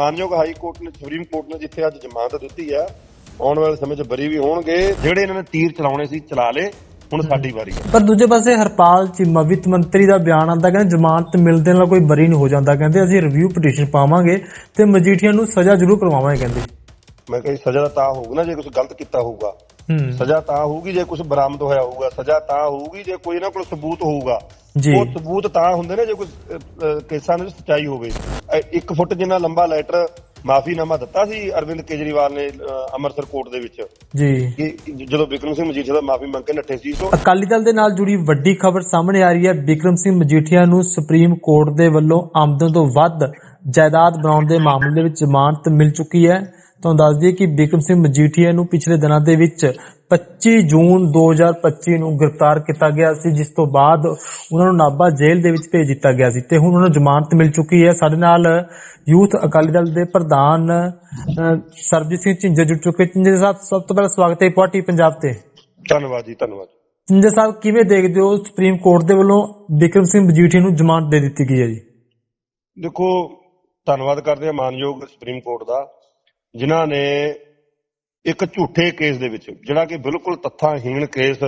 ਮਾਨਯੋਗ high court ਨੇ supreme court ਨੇ ਜਿੱਥੇ ਅੱਜ ਜ਼ਮਾਨਤ ਦਿੱਤੀ ਹੈ ਆਉਣ ਵਾਲੇ ਸਮੇਂ 'ਚ ਬਰੀ ਵੀ ਹੋਣਗੇ ਜਿਹੜੇ ਇਹਨਾਂ ਨੇ ਤੀਰ ਚਲਾਉਣੇ ਸੀ ਚਲਾ ਲੇ ਹੁਣ ਸਾਡੀ ਵਾਰੀ ਹੈ। ਪਰ ਦੂਜੇ ਪਾਸੇ ਹਰਪਾਲ ਚੀਮਾ ਵਿੱਤ ਮੰਤਰੀ ਦਾ ਬਿਆਨ ਆਂਦਾ ਕਹਿੰਦੇ ਜ਼ਮਾਨਤ ਮਿਲਦੇ ਨਾਲ ਕੋਈ ਬਰੀ ਨਹੀਂ ਹੋ ਜਾਂਦਾ ਕਹਿੰਦੇ ਅਸੀਂ ਰਿਵਿਊ ਪਟੀਸ਼ਨ ਪਾਵਾਂਗੇ ਤੇ ਮਜੀਠੀਆ ਨੂੰ ਸਜ਼ਾ ਜ਼ਰੂਰ ਕਰਵਾਵਾਂਗੇ ਕਹਿੰਦੇ। ਮੈਂ ਕਿਹਾ ਜੀ, ਸਜ਼ਾ ਤਾਂ ਹੋਊਗਾ ਨਾ ਜੇ ਕੁਝ ਗਲਤ ਕੀਤਾ ਹੋਊਗਾ। ਸਜ਼ਾ ਤਾਂ ਹੋਊਗੀ ਜੇ ਕੁਝ ਬਰਾਮਦ ਹੋਇਆ ਹੋਊਗਾ ਸਜ਼ਾ ਤਾਂ ਹੋਊਗੀ ਜੇ ਕੋਈ ਇਹਨਾਂ ਕੋਲ ਸਬੂਤ ਹੋਊਗਾ। ਉਹ ਸਬੂਤ ਤਾਂ ਹੁੰਦੇ ਨੇ ਜੇ ਕੋਈ ਕੇਸਾਂ ਦੇ ਵਿੱਚ ਸਚਾਈ ਹੋਵੇ। ਅਹ, ਇੱਕ ਫੁੱਟ ਜਿੰਨਾ ਲੰਬਾ ਲੈਟਰ ਮਾਫੀਨਾਮਾ ਦਿੱਤਾ ਸੀ ਅਰਵਿੰਦ ਕੇਜਰੀਵਾਲ ਨੇ ਅੰਮ੍ਰਿਤਸਰ ਕੋਰਟ ਦੇ ਵਿੱਚ। ਜੀ। ਜਦੋਂ ਵਿਕਰਮ ਸਿੰਘ ਮਜੀਠੀਆ ਦਾ ਮਾਫੀ ਮੰਗ ਕੇ ਨੱਠੇ ਸੀ ਸੋ ਅਕਾਲੀ ਦਲ ਦੇ ਨਾਲ ਜੁੜੀ ਵੱਡੀ ਖਬਰ ਸਾਹਮਣੇ ਆ ਰਹੀ ਹੈ। ਬਿਕਰਮ ਸਿੰਘ ਮਜੀਠੀਆ ਨੂੰ ਸੁਪਰੀਮ ਕੋਰਟ ਦੇ ਵੱਲੋਂ ਆਮਦਨ ਤੋਂ ਵੱਧ ਜਾਇਦਾਦ ਬਣਾਉਣ ਦੇ ਮਾਮਲੇ ਦੇ ਵਿੱਚ ਜ਼ਮਾਨਤ ਮਿਲ ਚੁੱਕੀ ਹੈ। ਤੁਹਾਨੂੰ ਦੱਸ ਦਈਏ ਕਿ ਬਿਕਰਮ ਸਿੰਘ ਮਜੀਠੀਆ ਨੂੰ ਪਿਛਲੇ ਦਿਨਾਂ ਦੇ ਵਿੱਚ 25 ਜੂਨ 2025 ਨੂੰ ਗ੍ਰਿਫਤਾਰ ਕੀਤਾ ਗਿਆ ਸੀ ਜਿਸ ਤੋਂ ਬਾਅਦ ਉਹਨਾਂ ਨੂੰ ਨਾਭਾ ਜੇਲ੍ਹ ਦੇ ਵਿੱਚ ਭੇਜ ਦਿੱਤਾ ਗਿਆ ਸੀ ਤੇ ਹੁਣ ਉਹਨਾਂ ਨੂੰ ਜ਼ਮਾਨਤ ਮਿਲ ਚੁੱਕੀ ਹੈ। ਸਾਡੇ ਨਾਲ ਯੂਥ ਅਕਾਲੀ ਦਲ ਦੇ ਪ੍ਰਧਾਨ ਸਰਬਜੀਤ ਸਿੰਘ ਝਿੰਜਰ ਜੁੜ ਚੁੱਕੇ। ਝਿੰਜਰ ਸਾਹਿਬ ਸਭ ਤੋਂ ਪਹਿਲਾਂ ਸਵਾਗਤ ਹੈ ਪਾਰਟੀ ਪੰਜਾਬ ਤੇ। ਧੰਨਵਾਦ ਜੀ ਧੰਨਵਾਦ ਸਿੰਜਰ ਸਾਹਿਬ ਕਿਵੇਂ ਦੇਖਦੇ ਹੋ ਸੁਪਰੀਮ ਕੋਰਟ ਦੇ ਵੱਲੋਂ ਬਿਕਰਮ ਸਿੰਘ ਮਜੀਠੀਆ ਨੂੰ ਜ਼ਮਾਨਤ ਦੇ ਦਿੱਤੀ ਗਈ ਹੈ ਜੀ? ਦੇਖੋ ਧੰਨਵਾਦ ਕਰਦੇ ਹਾਂ ਮਾਨਯੋਗ ਸੁਪਰੀਮ ਕੋਰਟ ਦਾ। ਜਿਨ੍ਹਾਂ ਨੇ ਇੱਕ ਝੂਠੇ ਕੇਸ ਦੇ ਵਿੱਚ ਜਿਹੜਾ ਕਿ ਬਿਲਕੁਲ ਤੱਥਾਹੀਣ ਕੇਸ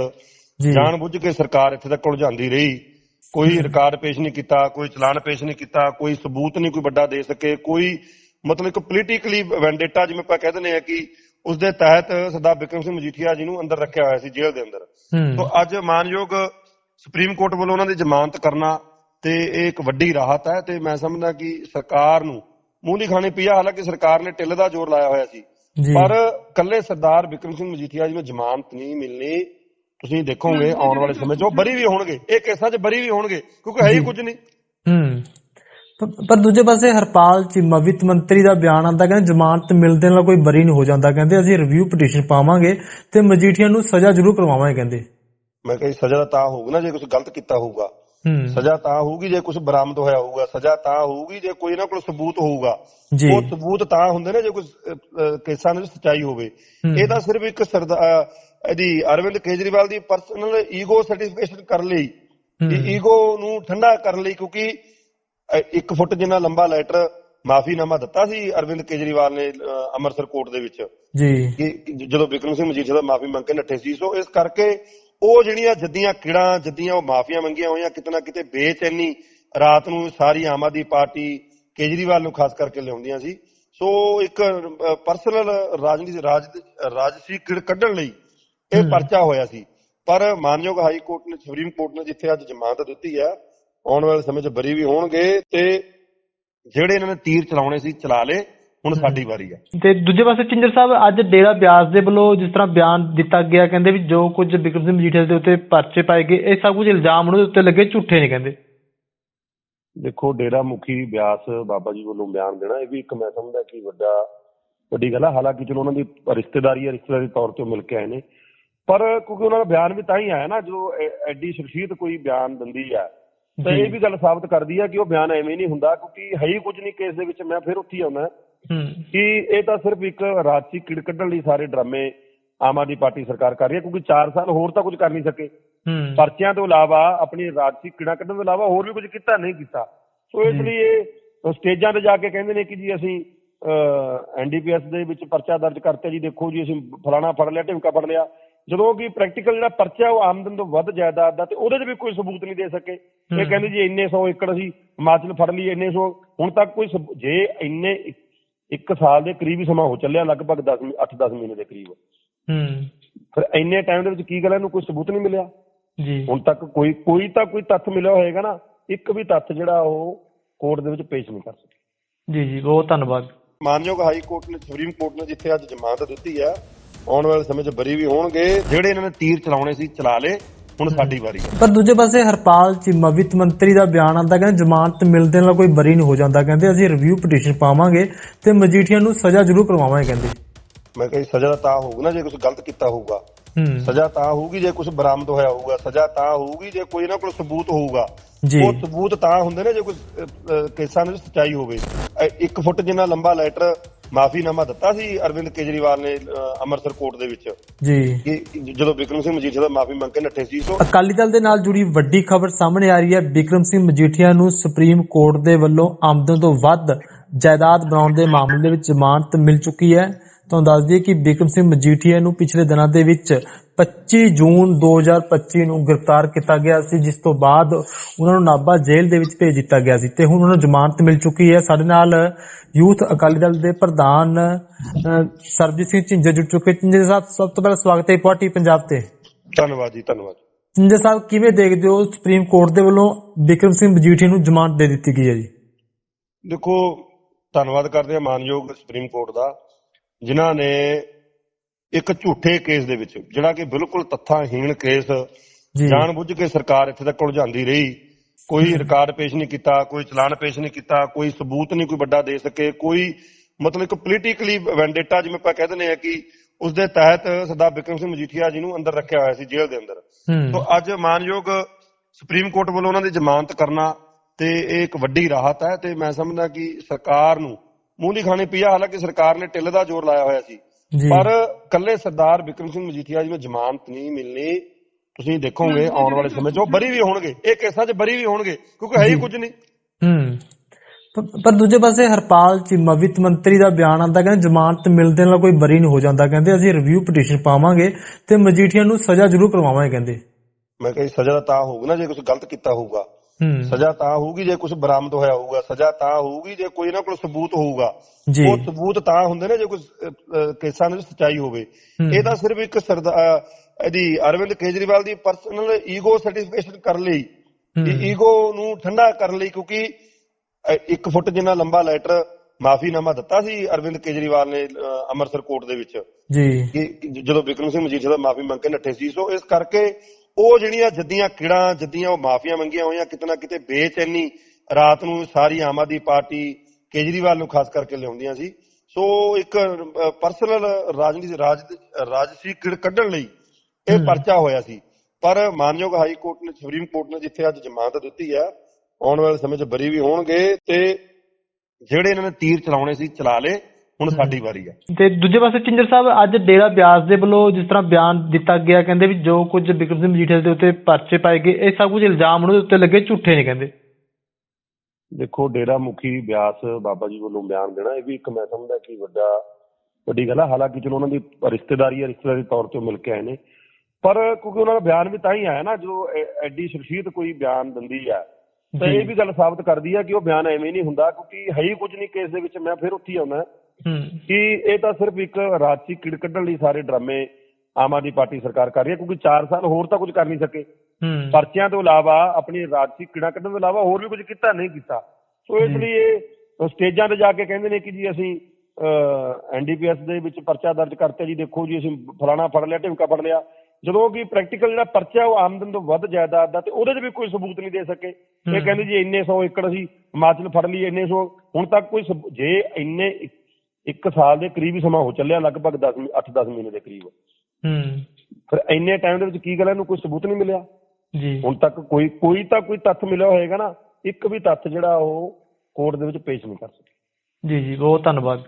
ਜਾਣਬੁੱਝ ਕੇ ਸਰਕਾਰ ਇੱਥੇ ਤੱਕ ਉਲਝਾਉਂਦੀ ਰਹੀ। ਕੋਈ ਰਿਕਾਰਡ ਪੇਸ਼ ਨਹੀਂ ਕੀਤਾ ਕੋਈ ਚਲਾਨ ਪੇਸ਼ ਨਹੀਂ ਕੀਤਾ ਕੋਈ ਸਬੂਤ ਨਹੀਂ ਕੋਈ ਵੱਡਾ ਦੇ ਸਕੇ ਕੋਈ ਮਤਲਬ ਇੱਕ ਪੋਲੀਟੀਕਲੀ ਵੈਂਡੇਟਾ ਜਿਵੇਂ ਆਪਾਂ ਕਹਿ ਦਿੰਦੇ ਆ ਕਿ ਉਸ ਦੇ ਤਹਿਤ ਸਰਦਾਰ ਬਿਕਰਮ ਸਿੰਘ ਮਜੀਠੀਆ ਜੀ ਨੂੰ ਅੰਦਰ ਰੱਖਿਆ ਹੋਇਆ ਸੀ ਜੇਲ੍ਹ ਦੇ ਅੰਦਰ। ਸੋ ਅੱਜ ਮਾਨਯੋਗ ਸੁਪਰੀਮ ਕੋਰਟ ਵੱਲੋਂ ਉਹਨਾਂ ਦੀ ਜ਼ਮਾਨਤ ਕਰਨਾ ਤੇ ਇਹ ਇੱਕ ਵੱਡੀ ਰਾਹਤ ਹੈ ਤੇ ਮੈਂ ਸਮਝਦਾ ਕਿ ਸਰਕਾਰ ਨੂੰ ਮੂੰਹ ਨਹੀਂ ਖਾਣੀ ਪਈ ਆ ਹਾਲਾਂਕਿ ਸਰਕਾਰ ਨੇ ਟਿੱਲ ਦਾ ਜ਼ੋਰ ਲਾਇਆ ਹੋਇਆ ਸੀ। ਪਰ ਕੱਲੇ ਸਰਦਾਰ ਬਿਕਰਮ ਸਿੰਘ ਮਜੀਠੀਆ ਜੀ ਨੂੰ ਜ਼ਮਾਨਤ ਨਹੀਂ ਮਿਲਣੀ ਤੁਸੀਂ ਦੇਖੋਗੇ ਆਉਣ ਵਾਲੇ ਸਮੇਂ 'ਚ ਉਹ ਬਰੀ ਵੀ ਹੋਣਗੇ ਇਹ ਕੇਸਾਂ 'ਚ ਬਰੀ ਵੀ ਹੋਣਗੇ ਕਿਉਂਕਿ ਹੈ ਹੀ ਕੁਝ ਨਹੀਂ। ਹੂੰ। ਪਰ- ਦੂਜੇ ਪਾਸੇ ਹਰਪਾਲ ਚੀਮਾ ਵਿੱਤ ਮੰਤਰੀ ਦਾ ਬਿਆਨ ਆਂਦਾ ਕਹਿੰਦੇ ਜ਼ਮਾਨਤ ਮਿਲਦੇ ਨਾਲ ਕੋਈ ਬਰੀ ਨਹੀਂ ਹੋ ਜਾਂਦਾ ਕਹਿੰਦੇ ਅਸੀਂ ਰਿਵਿਊ ਪਟੀਸ਼ਨ ਪਾਵਾਂਗੇ ਤੇ ਮਜੀਠੀਆ ਨੂੰ ਸਜ਼ਾ ਜ਼ਰੂਰ ਕਰਵਾਵਾਂਗੇ ਕਹਿੰਦੇ। ਮੈਂ ਕਿਹਾ ਜੀ, ਸਜ਼ਾ ਤਾਂ ਹੋਊਗਾ ਨਾ ਜੇ ਕੁਝ ਗਲਤ ਕੀਤਾ ਹੋਊਗਾ। ਸਜ਼ਾ ਤਾਂ ਹੋਊਗੀ ਜੇ ਕੁਝ ਬਰਾਮਦ ਹੋਇਆ ਹੋਊਗਾ ਸਜ਼ਾ ਤਾਂ ਹੋਊਗੀ ਜੇ ਕੋਈ ਇਹਨਾਂ ਕੋਲ ਸਬੂਤ ਹੋਊਗਾ। ਉਹ ਸਬੂਤ ਤਾਂ ਹੁੰਦੇ ਨੇ ਜੇ ਕੋਈ ਕੇਸਾਂ ਵਿੱਚ ਸਚਾਈ ਹੋਵੇ। ਇਹ ਤਾਂ ਸਿਰਫ ਇੱਕ ਇਹਦੀ ਅਰਵਿੰਦ ਕੇਜਰੀਵਾਲ ਦੀ ਪਰਸਨਲ ਈਗੋ ਸਰਟੀਫਿਕੇਸ਼ਨ ਕਰਨ ਲਈ। ਈਗੋ ਨੂੰ ਠੰਡਾ ਕਰਨ ਲਈ ਕਿਉਂਕਿ ਅਹ, ਇੱਕ ਫੁੱਟ ਜਿੰਨਾ ਲੰਬਾ ਲੈਟਰ ਮਾਫੀਨਾਮਾ ਦਿੱਤਾ ਸੀ ਅਰਵਿੰਦ ਕੇਜਰੀਵਾਲ ਨੇ ਅੰਮ੍ਰਿਤਸਰ ਕੋਰਟ ਦੇ ਵਿੱਚ। ਜੀ। ਜਦੋਂ ਵਿਕਰਮ ਸਿੰਘ ਮਜੀਠੀਆ ਦਾ ਮਾਫੀ ਮੰਗ ਕੇ ਨੱਠੇ ਸੀ। ਸੋ ਇਸ ਕਰਕੇ ਉਹ ਜਿਹੜੀਆਂ ਜੱਦੀਆਂ ਕਿੜਾਂ ਜੱਦੀਆਂ ਉਹ ਮਾਫੀਆਂ ਮੰਗੀਆਂ ਹੋਈਆਂ ਕਿਤੇ ਨਾ ਕਿਤੇ ਬੇਚੈਨੀ ਰਾਤ ਨੂੰ ਸਾਰੀ ਆਮ ਆਦਮੀ ਪਾਰਟੀ ਕੇਜਰੀਵਾਲ ਨੂੰ ਖਾਸ ਕਰਕੇ ਲਿਆਉਂਦੀਆਂ ਸੀ। ਸੋ ਇੱਕ ਪਰਸਨਲ ਰਾਜਨੀਤੀ ਰਾਜ ਰਾਜਸੀ ਕਿੜ ਕੱਢਣ ਲਈ ਇਹ। ਪਰਚਾ ਹੋਇਆ ਸੀ। ਪਰ ਮਾਨਯੋਗ ਹਾਈ ਕੋਰਟ ਨੇ ਸੁਪਰੀਮ ਕੋਰਟ ਨੇ ਜਿੱਥੇ ਅੱਜ ਜ਼ਮਾਨਤ ਦਿੱਤੀ ਹੈ ਆਉਣ ਵਾਲੇ ਸਮੇਂ 'ਚ ਬਰੀ ਵੀ ਹੋਣਗੇ ਤੇ ਜਿਹੜੇ ਇਹਨਾਂ ਨੇ ਤੀਰ ਚਲਾਉਣੇ ਸੀ ਚਲਾ ਲੇ ਹੁਣ ਸਾਡੀ ਵਾਰੀ ਹੈ ਤੇ ਦੂਜੇ ਪਾਸੇ ਚਿੰਦਰ ਸਾਹਿਬ ਅੱਜ ਡੇਰਾ ਬਿਆਸ ਦੇ ਵੱਲੋਂ ਜਿਸ ਤਰ੍ਹਾਂ ਬਿਆਨ ਦਿੱਤਾ ਗਿਆ ਕਹਿੰਦੇ ਵੀ ਜੋ ਕੁਝ ਬਿਕਰਮ ਸਿੰਘ ਮਜੀਠੀਆ ਦੇ ਉੱਤੇ ਪਰਚੇ ਪਾਏ ਗਏ ਇਹ ਸਭ ਕੁਝ ਇਲਜ਼ਾਮ ਉਹਨਾਂ ਦੇ ਉੱਤੇ ਲੱਗੇ ਝੂਠੇ ਨੇ ਕਹਿੰਦੇ। ਦੇਖੋ ਡੇਰਾ ਮੁਖੀ ਬਿਆਸ ਬਾਬਾ ਜੀ ਵੱਲੋਂ ਬਿਆਨ ਦੇਣਾ ਇਹ ਵੀ ਇੱਕ ਮੈਂ ਸਮਝਦਾ ਕਿ ਵੱਡਾ ਵੱਡੀ ਗੱਲ ਹੈ ਹਾਲਾਂਕਿ ਚਲੋ ਉਹਨਾਂ ਦੀ ਰਿਸ਼ਤੇਦਾਰੀ ਹੈ ਰਿਸ਼ਤੇਦਾਰੀ ਤੌਰ ਤੇ ਮਿਲ ਕੇ ਆਏ ਨੇ। ਪਰ ਕਿਉਂਕਿ ਉਹਨਾਂ ਦਾ ਬਿਆਨ ਵੀ ਤਾਂ ਹੀ ਆਇਆ ਨਾ ਐ- ਐਡੀ ਸ਼ਖਸੀਅਤ ਕੋਈ ਬਿਆਨ ਦਿੰਦੀ ਹੈ ਤਾਂ ਜੀ। ਇਹ ਵੀ ਗੱਲ ਸਾਬਤ ਕਰਦੀ ਹੈ ਕਿ ਉਹ ਬਿਆਨ ਐਵੇਂ ਨਹੀਂ ਹੁੰਦਾ ਕਿਉਂਕਿ ਹੈ ਹੀ ਕੁਝ ਨਹੀਂ ਕੇਸ ਦੇ ਵਿੱਚ ਮੈਂ ਫਿਰ ਉੱਥੇ ਆਉਣਾ। ਕਿ ਇਹ ਤਾਂ ਸਿਰਫ ਇੱਕ ਰਾਜਸੀ ਕਿੜ ਕੱਢਣ ਲਈ ਸਾਰੇ ਡਰਾਮੇ ਆਮ ਆਦਮੀ ਪਾਰਟੀ ਸਰਕਾਰ ਕਰ ਰਹੀ ਹੈ ਕਿਉਂਕਿ 4 ਸਾਲ ਹੋਰ ਤਾਂ ਕੁਝ ਕਰ ਨਹੀਂ ਸਕੇ। ਪਰਚਿਆਂ ਤੋਂ ਇਲਾਵਾ ਆਪਣੀ ਰਾਜਸੀ ਕਿੜਾ ਕੱਢਣ ਤੋਂ ਇਲਾਵਾ ਹੋਰ ਵੀ ਕੁਝ ਕੀਤਾ ਨਹੀਂ ਕੀਤਾ। ਸੋ ਇਸ। ਲਈ ਇਹ ਸਟੇਜਾਂ ਤੇ ਜਾ ਕੇ ਕਹਿੰਦੇ ਨੇ ਕਿ ਜੀ ਅਸੀਂ ਐਨਡੀਪੀਐਸ ਦੇ ਵਿੱਚ ਪਰਚਾ ਦਰਜ ਕਰਤੇ ਜੀ ਦੇਖੋ ਜੀ ਅਸੀਂ ਫਲਾਣਾ ਫੜ ਲਿਆ ਢਿਮਕਾ ਫੜ ਲਿਆ। ਜਦੋਂ ਕਿ ਪ੍ਰੈਕਟੀਕਲ ਜਿਹੜਾ ਪਰਚਾ ਉਹ ਆਮਦਨ ਤੋਂ ਵੱਧ ਜਾਇਦਾਦ ਦਾ ਤੇ ਉਹਦੇ 'ਚ ਵੀ ਕੋਈ ਸਬੂਤ ਨਹੀਂ ਦੇ ਸਕੇ। ਇਹ। ਕਹਿੰਦੇ ਜੀ ਇੰਨੇ 100 ਏਕੜ ਅਸੀਂ ਹਿਮਾਚਲ ਫੜ ਲਈ ਇੰਨੇ 100 ਹੁਣ ਤੱਕ ਕੋਈ ਜੇ ਇੰਨੇ ਇੱਕ- ਇੱਕ ਸਾਲ ਦੇ ਕਰੀਬ ਹੀ ਸਮਾਂ ਹੋ ਚੱਲਿਆ ਲਗਭਗ 10 8-10 ਮਹੀਨੇ ਦੇ ਕਰੀਬ। ਹੂੰ। ਫਿਰ ਇੰਨੇ ਟਾਈਮ ਦੇ ਵਿੱਚ ਕੀ ਗੱਲ ਇਹਨੂੰ ਕੋਈ ਸਬੂਤ ਨਹੀਂ ਮਿਲਿਆ? ਜੀ। ਹੁਣ ਤੱਕ ਕੋਈ ਕੋਈ ਤਾਂ ਕੋਈ ਤੱਥ ਮਿਲਿਆ ਹੋਏਗਾ ਨਾ ਇੱਕ ਵੀ ਤੱਥ ਜਿਹੜਾ ਉਹ ਕੋਰਟ ਦੇ ਵਿੱਚ ਪੇਸ਼ ਨਹੀਂ ਕਰ ਸਕੇ ਜੀ ਜੀ ਬਹੁਤ ਧੰਨਵਾਦ। ਮਾਨਯੋਗ ਹਾਈ ਕੋਰਟ ਨੇ ਸੁਪਰੀਮ ਕੋਰਟ ਨੇ ਜਿੱਥੇ ਅੱਜ ਜ਼ਮਾਨਤ ਦਿੱਤੀ ਹੈ ਆਉਣ ਵਾਲੇ ਸਮੇਂ 'ਚ ਬਰੀ ਵੀ ਹੋਣਗੇ। ਜਿਹੜੇ ਇਹਨਾਂ ਨੇ ਤੀਰ ਚਲਾਉਣੇ ਸੀ ਚਲਾ ਲੇ ਹੁਣ ਸਾਡੀ ਵਾਰੀ ਹੈ ਪਰ ਦੂਜੇ ਪਾਸੇ ਹਰਪਾਲ ਚੀਮਾ ਵਿੱਤ ਮੰਤਰੀ ਦਾ ਬਿਆਨ ਆਂਦਾ ਕਹਿੰਦੇ ਜ਼ਮਾਨਤ ਮਿਲਦੇ ਨਾਲ ਕੋਈ ਬਰੀ ਨਹੀਂ ਹੋ ਜਾਂਦਾ ਕਹਿੰਦੇ ਅਸੀਂ ਰਿਵਿਊ ਪਟੀਸ਼ਨ ਪਾਵਾਂਗੇ ਤੇ ਮਜੀਠੀਆ ਨੂੰ ਸਜ਼ਾ ਜ਼ਰੂਰ ਕਰਵਾਵਾਂਗੇ ਕਹਿੰਦੇ। ਮੈਂ ਕਿਹਾ ਜੀ, ਸਜ਼ਾ ਤਾਂ ਹੋਊਗਾ ਨਾ ਜੇ ਕੁਝ ਗਲਤ ਕੀਤਾ ਹੋਊਗਾ। ਸਜ਼ਾ ਤਾਂ ਹੋਊਗੀ ਜੇ ਕੁਝ ਬਰਾਮਦ ਹੋਇਆ ਹੋਊਗਾ। ਸਜ਼ਾ ਤਾਂ ਹੋਊਗੀ ਜੇ ਕੋਈ ਇਹਨਾਂ ਕੋਲ ਸਬੂਤ ਹੋਊਗਾ। ਉਹ ਸਬੂਤ ਤਾਂ ਹੁੰਦੇ ਨੇ ਜੇ ਕੋਈ ਕੇਸਾਂ ਦੇ ਵਿੱਚ ਸਚਾਈ ਹੋਵੇ। ਅਹ, ਇੱਕ ਫੁੱਟ ਜਿੰਨਾ ਲੰਬਾ ਲੈਟਰ ਮਾਫੀਨਾਮਾ ਦਿੱਤਾ ਸੀ ਅਰਵਿੰਦ ਕੇਜਰੀਵਾਲ ਨੇ ਅੰਮ੍ਰਿਤਸਰ ਕੋਰਟ ਦੇ ਵਿੱਚ। ਜੀ। ਕਿ ਜਦੋਂ ਵਿਕਰਮ ਸਿੰਘ ਮਜੀਠੀਆ ਦਾ ਮਾਫੀ ਮੰਗ ਕੇ ਨੱਠੇ ਸੀ ਸੋ ਅਕਾਲੀ ਦਲ ਦੇ ਨਾਲ ਜੁੜੀ ਵੱਡੀ ਖਬਰ ਸਾਹਮਣੇ ਆ ਰਹੀ ਹੈ। ਬਿਕਰਮ ਸਿੰਘ ਮਜੀਠੀਆ ਨੂੰ ਸੁਪਰੀਮ ਕੋਰਟ ਦੇ ਵੱਲੋਂ ਆਮਦਨ ਤੋਂ ਵੱਧ ਜਾਇਦਾਦ ਬਣਾਉਣ ਦੇ ਮਾਮਲੇ ਦੇ ਵਿੱਚ ਜ਼ਮਾਨਤ ਮਿਲ ਚੁੱਕੀ ਹੈ। ਤੁਹਾਨੂੰ ਦੱਸ ਦਈਏ ਕਿ ਬਿਕਰਮ ਸਿੰਘ ਮਜੀਠੀਆ ਨੂੰ ਪਿਛਲੇ ਦਿਨਾਂ ਦੇ ਵਿੱਚ 25 ਜੂਨ 2025 ਨੂੰ ਗ੍ਰਿਫਤਾਰ ਕੀਤਾ ਗਿਆ ਸੀ ਜਿਸ ਤੋਂ ਬਾਅਦ ਉਹਨਾਂ ਨੂੰ ਨਾਭਾ ਜੇਲ੍ਹ ਦੇ ਵਿੱਚ ਭੇਜ ਦਿੱਤਾ ਗਿਆ ਸੀ ਤੇ ਹੁਣ ਉਹਨਾਂ ਨੂੰ ਜ਼ਮਾਨਤ ਮਿਲ ਚੁੱਕੀ ਹੈ। ਸਾਡੇ ਨਾਲ ਯੂਥ ਅਕਾਲੀ ਦਲ ਦੇ ਪ੍ਰਧਾਨ ਸਰਬਜੀਤ ਸਿੰਘ ਝਿੰਜਰ ਜੁੜ ਚੁੱਕੇ ਝਿੰਜਰ ਸਾਹਿਬ ਸਭ ਤੋਂ ਪਹਿਲਾਂ ਸਵਾਗਤ ਹੈ ਪਾਰਟੀ ਪੰਜਾਬ ਤੇ। ਧੰਨਵਾਦ ਜੀ ਧੰਨਵਾਦ। ਝਿੰਜਰ ਸਾਹਿਬ ਕਿਵੇਂ ਦੇਖਦੇ ਹੋ ਸੁਪਰੀਮ ਕੋਰਟ ਦੇ ਵੱਲੋਂ ਬਿਕਰਮ ਸਿੰਘ ਮਜੀਠੀਆ ਨੂੰ ਜ਼ਮਾਨਤ ਦੇ ਦਿੱਤੀ ਗਈ ਹੈ ਜੀ? ਦੇਖੋ ਧੰਨਵਾਦ ਕਰਦੇ ਹਾਂ ਮਾਨਯੋਗ ਸੁਪਰੀਮ ਕੋਰਟ ਦਾ। ਜਿਨ੍ਹਾਂ ਨੇ ਇੱਕ ਝੂਠੇ ਕੇਸ ਦੇ ਵਿੱਚ ਜਿਹੜਾ ਕਿ ਬਿਲਕੁਲ ਤੱਥਾਹੀਣ ਕੇਸ ਜਾਣਬੁੱਝ ਕੇ ਸਰਕਾਰ ਇੱਥੇ ਤੱਕ ਉਲਝਾਉਂਦੀ ਰਹੀ। ਕੋਈ ਰਿਕਾਰਡ ਪੇਸ਼ ਨਹੀਂ ਕੀਤਾ ਕੋਈ ਚਲਾਨ ਪੇਸ਼ ਨਹੀਂ ਕੀਤਾ ਕੋਈ ਸਬੂਤ ਨਹੀਂ ਕੋਈ ਵੱਡਾ ਦੇ ਸਕੇ ਕੋਈ ਮਤਲਬ ਇੱਕ ਪੋਲੀਟੀਕਲੀ ਵੈਂਡੇਟਾ ਜਿਵੇਂ ਆਪਾਂ ਕਹਿ ਦਿੰਦੇ ਆ ਕਿ ਉਸ ਦੇ ਤਹਿਤ ਸਰਦਾਰ ਬਿਕਰਮ ਸਿੰਘ ਮਜੀਠੀਆ ਜੀ ਨੂੰ ਅੰਦਰ ਰੱਖਿਆ ਹੋਇਆ ਸੀ ਜੇਲ੍ਹ ਦੇ ਅੰਦਰ। ਤੋ ਅੱਜ ਮਾਨਯੋਗ ਸੁਪਰੀਮ ਕੋਰਟ ਵੱਲੋਂ ਉਹਨਾਂ ਦੀ ਜ਼ਮਾਨਤ ਕਰਨਾ ਤੇ ਇਹ ਇੱਕ ਵੱਡੀ ਰਾਹਤ ਹੈ ਤੇ ਮੈਂ ਸਮਝਦਾ ਕਿ ਸਰਕਾਰ ਨੂੰ ਮੂੰਹ ਦੀ ਖਾਣੀ ਪਈ ਆ ਹਾਲਾਂਕਿ ਸਰਕਾਰ ਨੇ ਟਿੱਲ ਦਾ ਜ਼ੋਰ ਲਾਇਆ ਹੋਇਆ ਸੀ। ਪਰ ਕੱਲੇ ਸਰਦਾਰ ਬਿਕਰਮ ਸਿੰਘ ਮਜੀਠੀਆ ਜੀ ਨੂੰ ਜ਼ਮਾਨਤ ਨਹੀਂ ਮਿਲਣੀ। ਤੁਸੀਂ ਦੇਖੋਗੇ ਆਉਣ ਵਾਲੇ ਸਮੇਂ 'ਚ ਉਹ ਬਰੀ ਵੀ ਹੋਣਗੇ। ਇਹ ਕੇਸਾਂ 'ਚ ਬਰੀ ਵੀ ਹੋਣਗੇ ਕਿਉਂਕਿ ਹੈ ਹੀ। ਕੁਝ ਨਹੀਂ। ਹੂੰ। ਪਰ ਦੂਜੇ ਪਾਸੇ ਹਰਪਾਲ ਚੀਮਾ ਵਿੱਤ ਮੰਤਰੀ ਦਾ ਬਿਆਨ ਆਂਦਾ ਕਹਿੰਦੇ ਜ਼ਮਾਨਤ ਮਿਲਦੇ ਨਾਲ ਕੋਈ ਬਰੀ ਨਹੀਂ ਹੋ ਜਾਂਦਾ। ਕਹਿੰਦੇ ਅਸੀਂ ਰਿਵਿਊ ਪਟੀਸ਼ਨ ਪਾਵਾਂਗੇ ਤੇ ਮਜੀਠੀਆ ਨੂੰ ਸਜ਼ਾ ਜ਼ਰੂਰ ਕਰਵਾਵਾਂਗੇ ਕਹਿੰਦੇ। ਮੈਂ ਕਹੀ ਸਜ਼ਾ ਤਾਂ ਹੋਊਗੀ ਨਾ ਜੇ ਕੁਝ ਗਲਤ ਕੀਤਾ ਹੋਊਗਾ। ਸਜ਼ਾ ਤਾਂ ਹੋਊਗੀ ਜੇ ਕੁਝ ਬਰਾਮਦ ਹੋਇਆ ਹੋਊਗਾ ਸਜ਼ਾ ਤਾਂ ਹੋਊਗੀ ਜੇ ਕੋਈ ਨਾ ਕੋਈ ਸਬੂਤ ਹੋਊਗਾ। ਉਹ ਸਬੂਤ ਤਾਂ ਹੁੰਦੇ ਨੇ ਜੇ ਕੋਈ ਕੇਸਾਂ ਦੇ ਵਿੱਚ ਸਚਾਈ ਹੋਵੇ। ਇਹ ਤਾਂ ਸਿਰਫ ਇੱਕ ਇਹਦੀ ਅਰਵਿੰਦ ਕੇਜਰੀਵਾਲ ਦੀ ਪਰਸਨਲ ਈਗੋ ਸੈਟੀਸਫੈਕਸ਼ਨ ਕਰਨ ਲਈ। ਈਗੋ ਨੂੰ ਠੰਡਾ ਕਰਨ ਲਈ ਕਿਉਂਕਿ ਅਹ, ਇੱਕ ਫੁੱਟ ਜਿੰਨਾ ਲੰਬਾ ਲੈਟਰ ਮਾਫੀਨਾਮਾ ਦਿੱਤਾ ਸੀ ਅਰਵਿੰਦ ਕੇਜਰੀਵਾਲ ਨੇ ਅੰਮ੍ਰਿਤਸਰ ਕੋਰਟ ਦੇ ਵਿੱਚ। ਜੀ। ਜਦੋਂ ਵਿਕਰਮ ਸਿੰਘ ਮਜੀਠੀਆ ਦਾ ਮਾਫੀ ਮੰਗ ਕੇ ਨੱਠੇ ਸੀ ਸੋ ਇਸ ਕਰਕੇ ਉਹ ਜਿਹੜੀਆਂ ਜੱਦੀਆਂ ਕਿੜਾਂ ਜੱਦੀਆਂ ਉਹ ਮਾਫੀਆਂ ਮੰਗੀਆਂ ਹੋਈਆਂ ਕਿਤੇ ਨਾ ਕਿਤੇ ਬੇਚੈਨੀ ਰਾਤ ਨੂੰ ਸਾਰੀ ਆਮ ਆਦਮੀ ਪਾਰਟੀ ਕੇਜਰੀਵਾਲ ਨੂੰ ਖਾਸ ਕਰਕੇ ਲਿਆਉਂਦੀਆਂ ਸੀ। ਸੋ ਇੱਕ ਪਰਸਨਲ ਰਾਜਨੀਤੀ ਰਾਜ ਰਾਜਸੀ ਕਿੜ ਕੱਢਣ ਲਈ ਇਹ। ਪਰਚਾ ਹੋਇਆ ਸੀ। ਪਰ ਮਾਨਯੋਗ ਹਾਈ ਕੋਰਟ ਨੇ ਸੁਪਰੀਮ ਕੋਰਟ ਨੇ ਜਿੱਥੇ ਅੱਜ ਜ਼ਮਾਨਤ ਦਿੱਤੀ ਹੈ ਆਉਣ ਵਾਲੇ ਸਮੇਂ 'ਚ ਬਰੀ ਵੀ ਹੋਣਗੇ ਤੇ ਜਿਹੜੇ ਇਹਨਾਂ ਨੇ ਤੀਰ ਚਲਾਉਣੇ ਸੀ ਚਲਾ ਲੇ ਹੁਣ ਸਾਡੀ ਵਾਰੀ ਹੈ ਤੇ ਦੂਜੇ ਪਾਸੇ ਚਿੰਦਰ ਸਾਹਿਬ ਅੱਜ ਡੇਰਾ ਬਿਆਸ ਦੇ ਵੱਲੋਂ ਜਿਸ ਤਰ੍ਹਾਂ ਬਿਆਨ ਦਿੱਤਾ ਗਿਆ ਕਹਿੰਦੇ ਵੀ ਜੋ ਕੁਝ ਬਿਕਰਮ ਸਿੰਘ ਮਜੀਠੀਆ ਦੇ ਉੱਤੇ ਪਰਚੇ ਪਾਏ ਗਏ ਇਹ ਸਭ ਕੁਝ ਇਲਜ਼ਾਮ ਉਹਨਾਂ ਦੇ ਉੱਤੇ ਲੱਗੇ ਝੂਠੇ ਨੇ ਕਹਿੰਦੇ। ਦੇਖੋ ਡੇਰਾ ਮੁਖੀ ਬਿਆਸ ਬਾਬਾ ਜੀ ਵੱਲੋਂ ਬਿਆਨ ਦੇਣਾ ਇਹ ਵੀ ਇੱਕ ਮੈਂ ਸਮਝਦਾ ਕਿ ਵੱਡਾ ਵੱਡੀ ਗੱਲ ਹੈ ਹਾਲਾਂਕਿ ਚਲੋ ਉਹਨਾਂ ਦੀ ਰਿਸ਼ਤੇਦਾਰੀ ਹੈ ਰਿਸ਼ਤੇਦਾਰੀ ਤੌਰ ਤੇ ਉਹ ਮਿਲ ਕੇ ਆਏ ਨੇ। ਪਰ ਕਿਉਂਕਿ ਉਹਨਾਂ ਦਾ ਬਿਆਨ ਵੀ ਤਾਂ ਹੀ ਆਇਆ ਨਾ ਐ- ਐਡੀ ਸ਼ਖਸੀਅਤ ਕੋਈ ਬਿਆਨ ਦਿੰਦੀ ਹੈ ਤਾਂ ਜੀ। ਇਹ ਵੀ ਗੱਲ ਸਾਬਤ ਕਰਦੀ ਹੈ ਕਿ ਉਹ ਬਿਆਨ ਐਵੇਂ ਨਹੀਂ ਹੁੰਦਾ ਕਿਉਂਕਿ ਹੈ ਹੀ ਕੁਝ ਨਹੀਂ ਕੇਸ ਦੇ ਵਿੱਚ ਮੈਂ ਫਿਰ ਉੱਥੇ ਹੂੰ ਕਿ ਇਹ ਤਾਂ ਸਿਰਫ ਇੱਕ ਰਾਜਸੀ ਕਿੜ ਕੱਢਣ ਲਈ ਸਾਰੇ ਡਰਾਮੇ ਆਮ ਆਦਮੀ ਪਾਰਟੀ ਸਰਕਾਰ ਕਰ ਰਹੀ ਹੈ ਕਿਉਂਕਿ 4 ਸਾਲ ਹੋਰ ਤਾਂ ਕੁਝ ਕਰ ਨਹੀਂ ਸਕੇ। ਪਰਚਿਆਂ ਤੋਂ ਇਲਾਵਾ ਆਪਣੀ ਰਾਜਸੀ ਕਿੜਾ ਕੱਢਣ ਤੋਂ ਇਲਾਵਾ ਹੋਰ ਵੀ ਕੁਝ ਕੀਤਾ ਨਹੀਂ ਕੀਤਾ। ਸੋ ਇਸ। ਲਈ ਇਹ ਸਟੇਜਾਂ ਤੇ ਜਾ ਕੇ ਕਹਿੰਦੇ ਨੇ ਕਿ ਜੀ ਅਸੀਂ ਐਨਡੀਪੀਐਸ ਦੇ ਵਿੱਚ ਪਰਚਾ ਦਰਜ ਕਰਤੇ ਜੀ ਦੇਖੋ ਜੀ ਅਸੀਂ ਫਲਾਣਾ ਫੜ ਲਿਆ ਢਿਮਕਾ ਫੜ ਲਿਆ। ਜਦੋਂ ਕਿ ਪ੍ਰੈਕਟੀਕਲ ਜਿਹੜਾ ਪਰਚਾ ਉਹ ਆਮਦਨ ਤੋਂ ਵੱਧ ਜਾਇਦਾਦ ਦਾ ਤੇ ਉਹਦੇ 'ਚ ਵੀ ਕੋਈ ਸਬੂਤ ਨਹੀਂ ਦੇ ਸਕੇ। ਇਹ ਕਹਿੰਦੇ ਜੀ ਇੰਨੇ 100 ਏਕੜ ਅਸੀਂ ਹਿਮਾਚਲ ਫੜ ਲਈ ਇੰਨੇ 100 ਹੁਣ ਤੱਕ ਕੋਈ ਜੇ ਇੰਨੇ ਇੱਕ- ਸਾਲ ਦੇ ਕਰੀਬ ਹੀ ਸਮਾਂ ਹੋ ਚੱਲਿਆ ਲਗਭਗ 10 8-10 ਮਹੀਨੇ ਦੇ ਕਰੀਬ। ਹੂੰ। ਫਿਰ ਇੰਨੇ ਟਾਈਮ ਦੇ ਵਿੱਚ ਕੀ ਗੱਲ ਇਹਨੂੰ ਕੋਈ ਸਬੂਤ ਨਹੀਂ ਮਿਲਿਆ? ਜੀ। ਹੁਣ ਤੱਕ ਕੋਈ ਕੋਈ ਤਾਂ ਕੋਈ ਤੱਥ ਮਿਲਿਆ ਹੋਏਗਾ ਨਾ ਇੱਕ ਵੀ ਤੱਥ ਜਿਹੜਾ ਉਹ ਕੋਰਟ ਦੇ ਵਿੱਚ ਪੇਸ਼ ਨਹੀਂ ਕਰ ਸਕੇ ਜੀ ਜੀ ਬਹੁਤ ਧੰਨਵਾਦ।